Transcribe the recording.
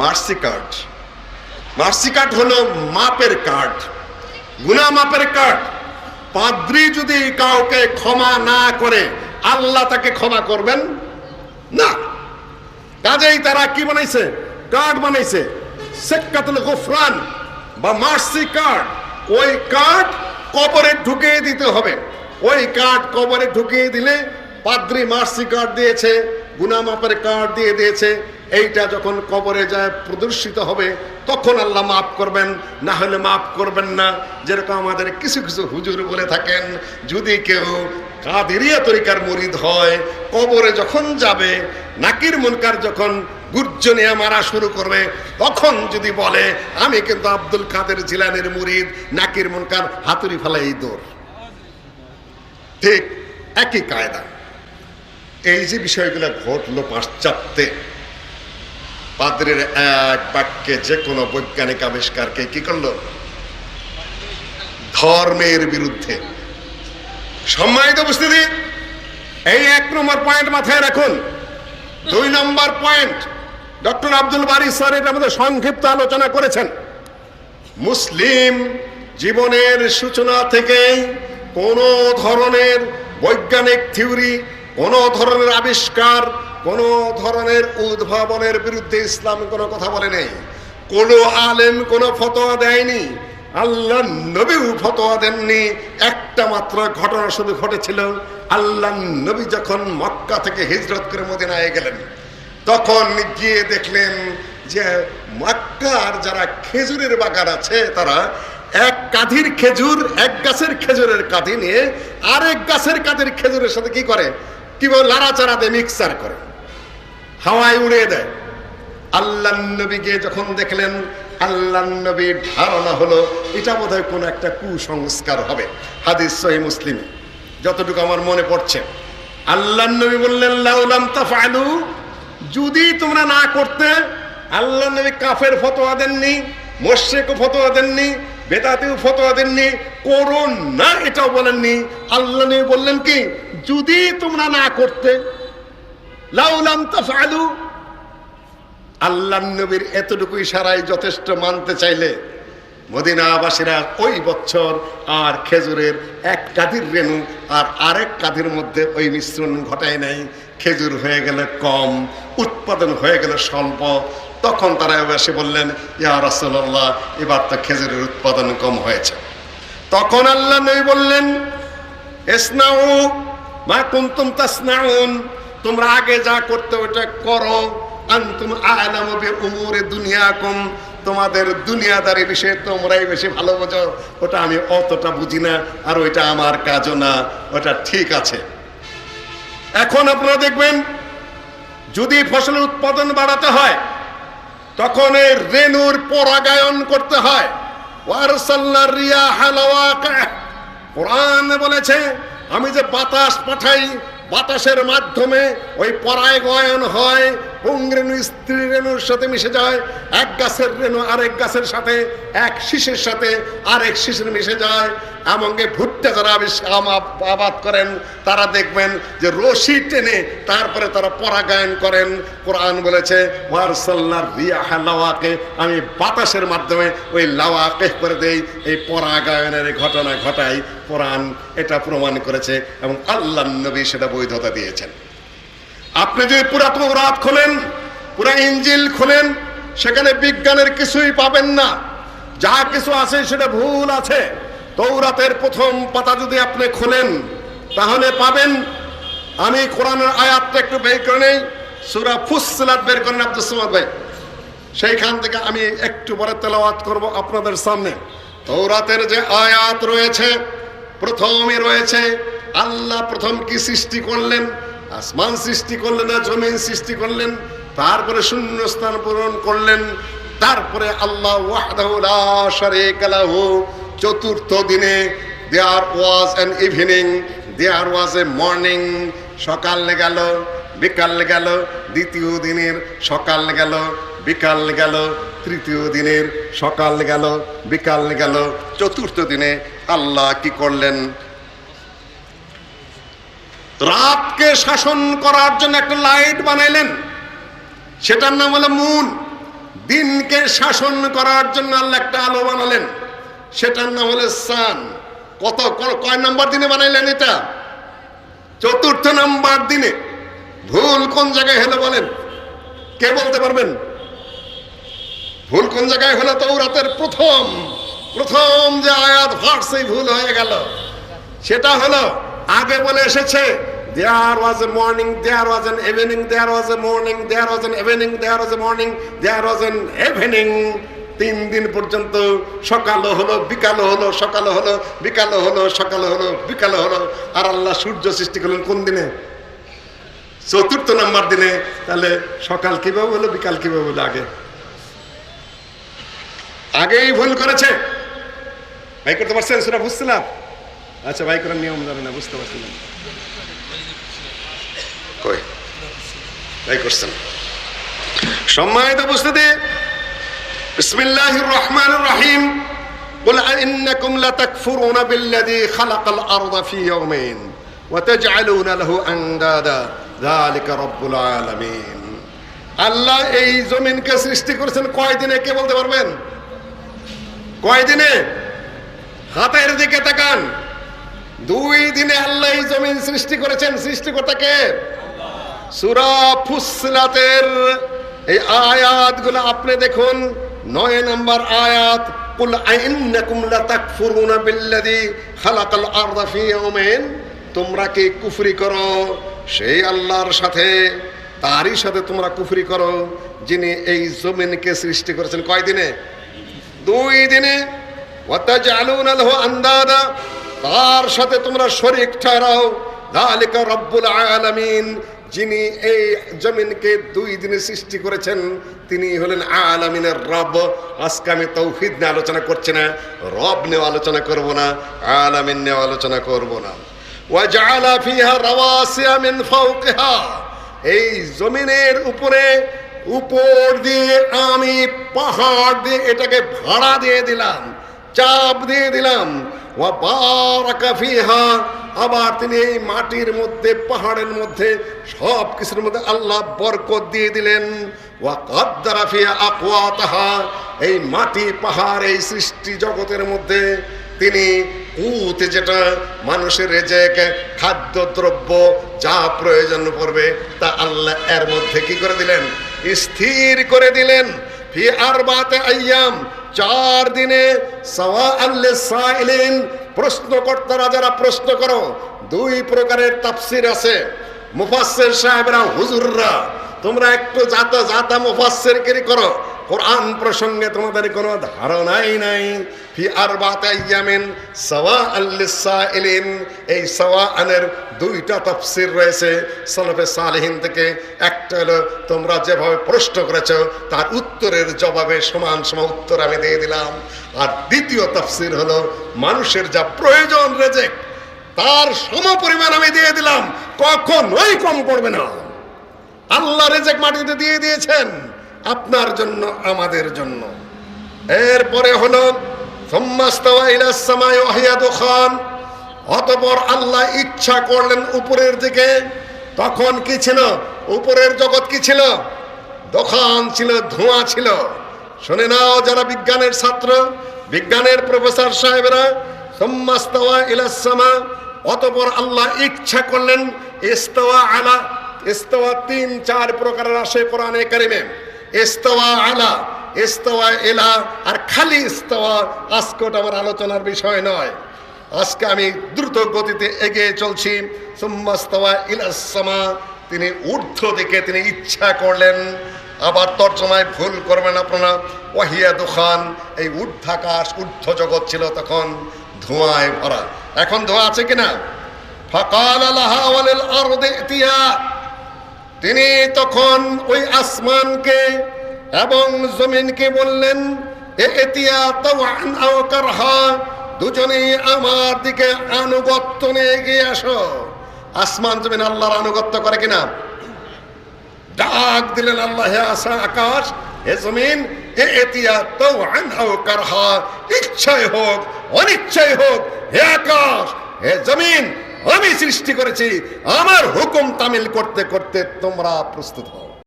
Mercy card. Mercy card হলো মাপের card. গুনা মাপের কার্ড। পাদ্রি যদি কাউকে ক্ষমা না করে, আল্লাহ তাকে ক্ষমা করবেন? না। কাজেই তারা কি বানাইছে? কার্ড বানাইছে। সেক্কাতুল গুফরান বা মার্সি কার্ড। ওই কার্ড কবরে ঢুকিয়ে দিতে হবে। ওই কার্ড কবরে ঢুকিয়ে দিলে পাদ্রি মার্সি কার্ড দিয়েছে গুনামাপের কার্ড দিয়ে দিয়েছে। এইটা যখন কবরে যায় প্রদর্শিত হবে, তখন আল্লাহ মাফ করবেন, না হলে মাফ করবেন না। যেরকম আমাদের কিছু কিছু হুজুর বলে থাকেন, যদি কেউ কাদেরিয়া তরিকার মরিদ হয়, কবরে যখন যাবে, নাকির মুনকার যখন গুর্জনিয়া মারা শুরু করবে, তখন যদি বলে, আমি কিন্তু আব্দুল কাদের জিলানের মুরিদ, নাকির মুনকার হাতুড়ি ফেলাই দৌড়। ঠিক একই কায়দা। এই যে বিষয়গুলো ঘটলো পাশ্চাত্যে পাদ্রের এক বাক্যে যে কোনো বৈজ্ঞানিক আবিষ্কারকে কি করল? ধর্মের বিরুদ্ধে। সম্মানিত উপস্থিতি, এই এক নম্বর পয়েন্ট মাথায় রাখুন। দুই number point, doctor Abdul Bari sir এটা আমাদের সংক্ষিপ্ত আলোচনা করেছেন। মুসলিম জীবনের সূচনা থেকেই কোনো ধরনের বৈজ্ঞানিক থিওরি, কোনো ধরনের আবিষ্কার কোনো ধরনের উদ্ভাবনের বিরুদ্ধে ইসলাম কোনো কথা বলে নেই। কোনো আলেম কোনো ফতোয়া দেয়নি। আল্লাহ নবীও ফতোয়া দেননি। একটা মাত্র ঘটনা শুধু ঘটেছিল। আল্লাহ নবী যখন মক্কা থেকে হিজরত করে মদিনায় গেলেন, তখন গিয়ে দেখলেন যে মক্কার যারা খেজুরের বাগান আছে, তারা এক কাঁধির খেজুর, এক গাছের খেজুরের কাঁধি নিয়ে আরেক গাছের কাঁধের খেজুরের সাথে কি করে? কি বল? লাড়াচাড়া দিয়ে মিক্সার করে। হাওয়ায় উড়িয়ে দেয়। আল্লাহ নবীকে যখন দেখলেন, আল্লাহ নবীর ধারণা হলো, এটা বোধহয় কোনো একটা কুসংস্কার হবে। হাদিস সহি মুসলিম। যতটুকু আমার মনে পড়ছে। আল্লাহ নবী বললেন লাউলাম তাফআলু। যদি তোমরা না করতে, আল্লাহ নবী কাফের ফতোয়া দেননি মোশেকও ফতোয়া দেননি, বেদাতেও ফতোয়া দেননি, করুন না এটাও বলেননি। আল্লাহ নবী বললেন কি, যদি তোমরা না করতে লাউলাম তাফআলু। আল্লাহ নবীর এতটুকু ইশারায় যথেষ্ট মানতে চাইলে মদিনাবাসীরা ওই বছর আর খেজুরের এক কাঁধির রেণু আর আরেক কাঁধির মধ্যে ওই মিশ্রণ ঘটায় নাই। খেজুর হয়ে গেলে কম, উৎপাদন হয়ে গেলে স্বল্প। তখন তারা এসে বললেন, ইয়া রাসূলুল্লাহ, এবার তো খেজুরের উৎপাদন কম হয়েছে। তখন আল্লাহ নবী বললেন, এসনাউ মা কুনতুম তাসনাউন। তোমরা আগে যা করতে ওটা করো। আনতুম আলামু বি দুনিয়া কম তোমাদের দুনিয়াদারি বিষয়ে তোমরাই বেশি ভালো বোঝো। ওটা আমি অতটা বুঝি না, আর ওইটা আমার কাজও না। ওটা ঠিক আছে। এখন আপনারা দেখবেন, যদি ফসলের উৎপাদন বাড়াতে হয়, তখন এই রেণুর পরাগায়ন করতে হয়। বলেছে, আমি যে বাতাস পাঠাই বাতাসের মাধ্যমে ওই পরাগায়ন হয় পুংরেণু স্ত্রী রেণুর সাথে মিশে যায়। এক গাছের রেণু আরেক গাছের সাথে, এক শিশের সাথে আরেক শিশের মিশে যায়। এমনকি ভুট্টা যারা আবাদ করেন, তারা দেখবেন যে রশি টেনে তারপরে তারা পরাগায়ন করেন। কোরআন বলেছে ওয়ারসাল্লার রিয়া লাওয়াকে আমি বাতাসের মাধ্যমে ওই লাওয়াকে করে দেই। এই পরাগায়নের ঘটনা ঘটাই। কোরআন এটা প্রমাণ করেছে এবং আল্লাহ নবী সেটা বৈধতা দিয়েছেন। আপনি যদি পুরাতন রাত খোলেন, পুরা ইঞ্জিল খোলেন, সেখানে বিজ্ঞানের কিছুই পাবেন না। যা কিছু আছে সেটা ভুল আছে। তৌরাতের প্রথম পাতা যদি আপনি খোলেন, তাহলে পাবেন। আমি কোরআনের আয়াতটা একটু বের করে নেই, সুরা ফুসলাত বের করেন আব্দুল সামাদ ভাই। সেইখান থেকে আমি একটু পরে তেলাওয়াত করব আপনাদের সামনে। তৌরাতের যে আয়াত রয়েছে প্রথমে রয়েছে, আল্লাহ প্রথম কি সৃষ্টি করলেন? আসমান সৃষ্টি করলেন না জমিন সৃষ্টি করলেন, তারপরে শূন্যস্থান পূরণ করলেন, তারপরে আল্লাহ চতুর্থ দিনে there was an evening, there was a morning, সকাল গেল, বিকাল গেল, দ্বিতীয় দিনের সকাল গেল, বিকাল গেল, তৃতীয় দিনের সকাল গেল, বিকাল গেল, চতুর্থ দিনে আল্লাহ কি করলেন? রাতকে শাসন করার জন্য একটা লাইট বানাইলেন। সেটার নাম হলো মুন। দিনকে শাসন করার জন্য আল্লাহ একটা আলো বানালেন। সেটার নাম হলো সান। কত কয় নম্বর দিনে বানাইলেন এটা? চতুর্থ নাম্বার দিনে। ভুল কোন জায়গায় হলো বলেন? কে বলতে পারবেন? ভুল কোন জায়গায় হলো? তো রাতের প্রথম প্রথম যে আয়াত ভার্সেই ভুল হয়ে গেল। সেটা হলো, আগে বলে এসেছে there was a morning there was an evening there was a morning there was an evening there was a morning there was an evening তিন দিন পর্যন্ত সকালও হলো বিকালও হলো সকালও হলো বিকালও হলো সকালও হলো বিকালও হলো। আর আল্লাহ সূর্য সৃষ্টি করলেন কোন দিনে? চতুর্থ নাম্বার দিনে। তাহলে সকাল কীভাবে হলো, বিকাল কীভাবে হলো আগে? আগেই ভুল করেছে। ভাই, করতে পারছেন? সেটা বুঝছিলাম। আচ্ছা ভাই, করার নিয়ম জানে না, বুঝতে পারছিলাম। কই ভাই করছেন সম্মানিত উপস্থিতি বিসমিল্লাহির রহমানির রহিম قل أئنكم لتكفرون بالذي خلق الأرض في يومين وتجعلون له أندادا ذلك رب العالمين আল্লাহ এই জমিনকে সৃষ্টি করেছেন কয় দিনে কে বলতে পারবেন কয় দিনে হাতের দিকে তাকান দুই দিনে আল্লাহ এই জমিন সৃষ্টি করেছেন সৃষ্টিকর্তাকে সুরা ফুসলাতের এই আয়াতগুলো আপনি দেখুন, নয় নম্বর আয়াত, কুল আইন্নাকুম লাতাকফুরুনা বিল্লাযী খালাকাল আরদা ফি ইয়াওমাইন তোমরা কি কুফরি করো? সেই আল্লাহর সাথে, তারই সাথে তোমরা কুফরি করো, যিনি এই জমিনকে সৃষ্টি করেছেন। কয় দিনে? দুই দিনে। আন্দাদা তার সাথে তোমরা শরীক ঠহরাও। যালিকা রব্বুল আলামিন যিনি এই জমিনকে দুই দিনে সৃষ্টি করেছেন, তিনি হলেন আলামিনের রব। আজকে আমি তৌহিদ নিয়ে আলোচনা করছি না, রব নিয়ে আলোচনা করব না, আলামিন নিয়ে আলোচনা করব না। এই জমিনের উপরে, উপর দিয়ে আমি পাহাড় দিয়ে এটাকে ভাড়া দিয়ে দিলাম, চাপ দিয়ে দিলাম। ওয়া বারাকা ফিহা আবার তিনি এই মাটির মধ্যে, পাহাড়ের মধ্যে, সব কিছুর মধ্যে আল্লাহ বরকত দিয়ে দিলেন। আকওয়াতাহা। এই মাটি, পাহাড়, এই সৃষ্টি জগতের মধ্যে তিনি উতে যেটা মানুষের রেজেক খাদ্য দ্রব্য যা প্রয়োজন পড়বে, তা আল্লাহ এর মধ্যে কি করে দিলেন? স্থির করে দিলেন। ফি আরবাতে আইয়াম, চার দিনে সাওয়া আল্লে সাইলিন প্রশ্নকর্তারা যারা প্রশ্ন করো, দুই প্রকারের তাফসির আছে। মুফাসের সাহেবরা, হুজুররা, তোমরা একটু জাতা জাতা মুফাসের কিরি করো। কোরআন প্রসঙ্গে তোমাদের কোনো ধারণাই নাই। ফি আরবাতে আইয়ামিন সাওয়া আল্লিসাইলিন এই সাওয়া আনের দুইটা তাফসির রয়েছে সলফে সালেহিন থেকে। একটা হলো, তোমরা যেভাবে প্রশ্ন করেছ, তার উত্তরের জবাবে সমান সমান উত্তর আমি দিয়ে দিলাম। আর দ্বিতীয় তাফসির হলো, মানুষের যা প্রয়োজন রেজেক তার সম পরিমাণ আমি দিয়ে দিলাম। কখনোই কম পড়বে না। আল্লাহ রেজেক মাটিতে দিয়ে দিয়েছেন। আপনার জন্য, আমাদের জন্য। এরপরে হলো অতপর আল্লাহ ইচ্ছা করলেন উপরের দিকে। তখন কি ছিল? উপরের জগৎ কি ছিল? দোকান ছিল, ধোঁয়া ছিল। শুনে নাও যারা বিজ্ঞানের ছাত্র, বিজ্ঞানের প্রফেসর সাহেবরা, সোম্মাস্তাওয়া ইলাস সামা। অতপর আল্লাহ ইচ্ছা করলেন, ইস্তাওয়া আলা, ইস্তাওয়া তিন, চার প্রকারের আসে কোরআনে কারিমে। ইস্তাওয়া আলা, ইস্তাওয়া এলা আর খালি ইস্তাওয়া আজকে ওটা আমার আলোচনার বিষয় নয়। আজকে আমি দ্রুত গতিতে এগিয়ে চলছি। সুম্মাস্তাওয়া ইলাসমা তিনি ঊর্ধ্ব দিকে তিনি ইচ্ছা করলেন। আবার তর্জমায় ভুল করবেন আপনারা। ওয়াহিয়া দুখান, এই ঊর্ধ্বাকাশ, ঊর্ধ্ব জগৎ ছিল তখন ধোঁয়ায় ভরা। এখন ধোঁয়া আছে কিনা? ফাকাল লাহা ওয়ালিল আরদি ইতিয়া তিনি তখন ওই আসমানকে এবং জমিনকে বললেন দুজনেই আমার দিকে আনুগত্য নিয়ে এগিয়ে আসো। আসমান, জমিন আল্লাহর আনুগত্য করে কিনা? ডাক দিলেন আল্লাহ, হে আসা আকাশ, হে জমিন, এ এতিয়া আও কারহা, ইচ্ছাই হোক, অনিচ্ছাই হোক, হে আকাশ, হে জমিন আমি সৃষ্টি করেছি। আমার হুকুম তামিল করতে করতে তোমরা প্রস্তুত হও।